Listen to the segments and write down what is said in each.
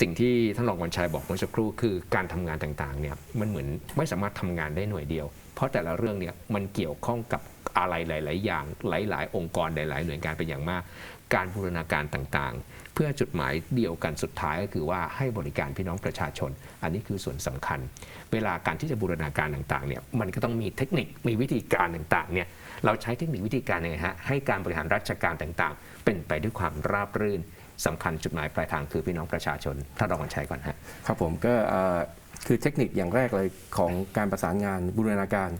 สิ่งที่ท่านรองวันชัยบอกเมื่อสักครู่คือการทำงานต่างๆเนี่ยมันเหมือนไม่สามารถทำงานได้หน่วยเดียว เพราะแต่ละเรื่องเนี่ยมันเกี่ยวข้องกับอะไรหลาย ๆ อย่างหลาย ๆ องค์กรหลาย ๆ หน่วยงานเป็นอย่างมาก การบูรณาการต่างๆ เพื่อจุดหมายเดียวกันสุดท้ายก็คือว่าให้บริการพี่น้องประชาชน อันนี้คือส่วนสำคัญ เวลาการที่จะบูรณาการต่างๆเนี่ยมันก็ต้องมีเทคนิคมีวิธีการต่างๆเนี่ยเราใช้เทคนิควิธีการยังไงฮะให้การบริหารราชการต่างๆ เป็นไปด้วยความราบรื่น สำคัญจุดหมายปลายทางคือพี่น้องประชาชนท่านรองวันชัยก่อนฮะครับผมก็เอ่อคือเทคนิคอย่างแรกเลยของการประสานงานบูรณาการ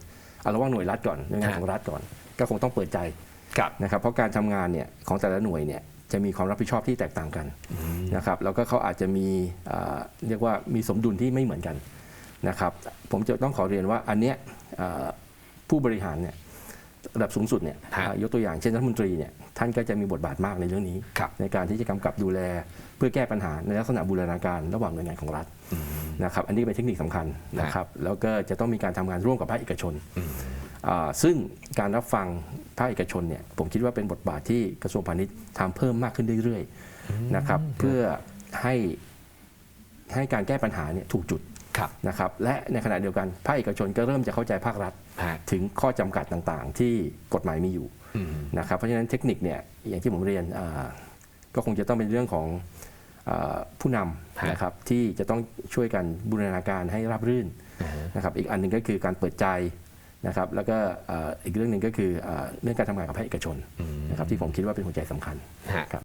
เอาระหว่างหน่วยรัฐก่อนหน่วยงานฮะของรัฐก่อน ก็คงต้องเปิดใจครับนะครับเพราะการทำงานเนี่ยของแต่ละหน่วยเนี่ยจะมีความรับผิดชอบที่แตกต่างกันนะครับแล้วก็เขาอาจจะมีเอ่อเรียกว่ามีสมดุลที่ไม่เหมือนกันนะครับผมจะต้องขอเรียนว่าอันเนี้ยเอ่อผู้บริหารเนี่ย ระดับสูงสุดเนี่ยฮะเอ่อยกตัวอย่างเช่นรัฐมนตรีเนี่ยท่านก็จะมีบทบาทมากในเรื่องนี้ ครับ ในการที่จะกำกับดูแลเพื่อแก้ปัญหาในลักษณะบูรณาการระหว่างหน่วยงานของรัฐนะครับอันนี้เป็นเทคนิคสำคัญนะครับแล้วก็จะต้องมีการทำงานร่วมกับภาคเอกชนอ่าซึ่งการรับฟังภาคเอกชนเนี่ยผมคิดว่าเป็นบทบาทที่กระทรวงพาณิชย์ทำเพิ่มมากขึ้นเรื่อยๆนะครับเพื่อให้ให้การแก้ปัญหาเนี่ยถูกจุดครับ นะครับและในขณะเดียวกันภาคเอกชนก็เริ่มจะเข้าใจภาครัฐฮะถึงข้อจำกัดต่างๆ ที่กฎหมายมีอยู่อืมนะครับเพราะฉะนั้นเทคนิคเนี่ยอย่างที่ผมเรียนอ่าก็คงจะต้องเป็นเรื่องของอาผู้นฮะำนะครับที่จะต้องช่วยกันบูรณาการให้ราบรื่นนะครับอีกอันหนึ่งก็คือการเปิดใจนะครับแล้วก็อ่าอีกเรื่องหนึ่งก็คืออาเรื่องการทำงานกับภาคเอกชนนะครับที่ผมคิดว่าเป็นหัวใจสำคัญฮะครับ